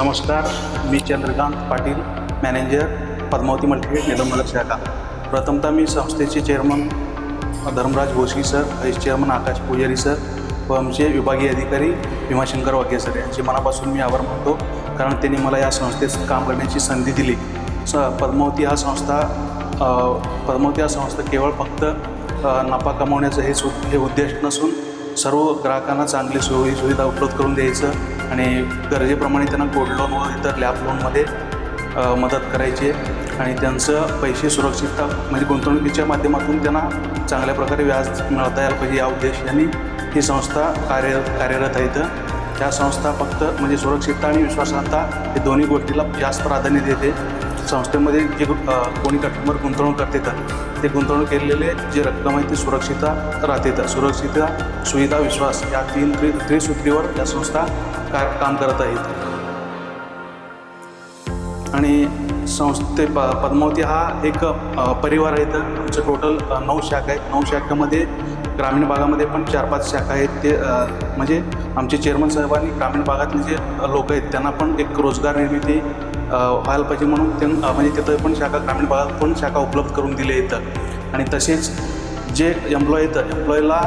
नमस्कार मी Chandrakant Patil manager Padmavati multigrade Nilambanagar शाखा. प्रथमतः मी संस्थेचे chairman Dharmaraj Bhoski sir vice chairman Akash Pujari sir व आमचे विभागीय अधिकारी भीमाशंकर वाघे सर यांचे मनापासून मी आभार मानतो कारण त्यांनी मला या संस्थेत काम करण्याची संधी दिली. स पद्मावती हा संस्था पद्मावती हा संस्था केवळ फक्त नफा कमावण्याचं हे सु हे उद्देश नसून सर्व ग्राहकांना चांगली सोयी सुविधा उपलब्ध करून द्यायचं आणि गरजेप्रमाणे त्यांना गोल्ड लोन व इतर लॅब लोनमध्ये मदत करायची आहे. आणि त्यांचं पैसे सुरक्षितता म्हणजे गुंतवणुकीच्या माध्यमातून त्यांना चांगल्या प्रकारे व्याज मिळवता यायला पाहिजे या उद्देशाने ही संस्था कार्य कार्यरत आहे इथं. त्या संस्था फक्त म्हणजे सुरक्षितता आणि विश्वासार्हता हे दोन्ही गोष्टीला जास्त प्राधान्य देते. संस्थेमध्ये जे कोणी कस्टमर गुंतवणूक करते ते गुंतवणूक केलेले जे रक्कम आहे ती सुरक्षितता राहते सुरक्षितता सुविधा विश्वास या तीन त्रि त्रिसूत्रीवर या संस्था का काम करत आहेत. आणि संस्थे प पद्मावती हा एक परिवार आहे तर आमचं टोटल नऊ शाखा आहेत. नऊ शाखामध्ये ग्रामीण भागामध्ये पण चार पाच शाखा आहेत. ते म्हणजे आमचे चेअरमन साहेबांनी ग्रामीण भागातले जे लोक आहेत त्यांना पण एक रोजगार निर्मिती व्हायला पाहिजे म्हणून त्यां म्हणजे तिथं पण शाखा ग्रामीण भागात पण शाखा उपलब्ध करून दिले येतं आणि तसेच जे एम्प्लॉय येतं एम्प्लॉयला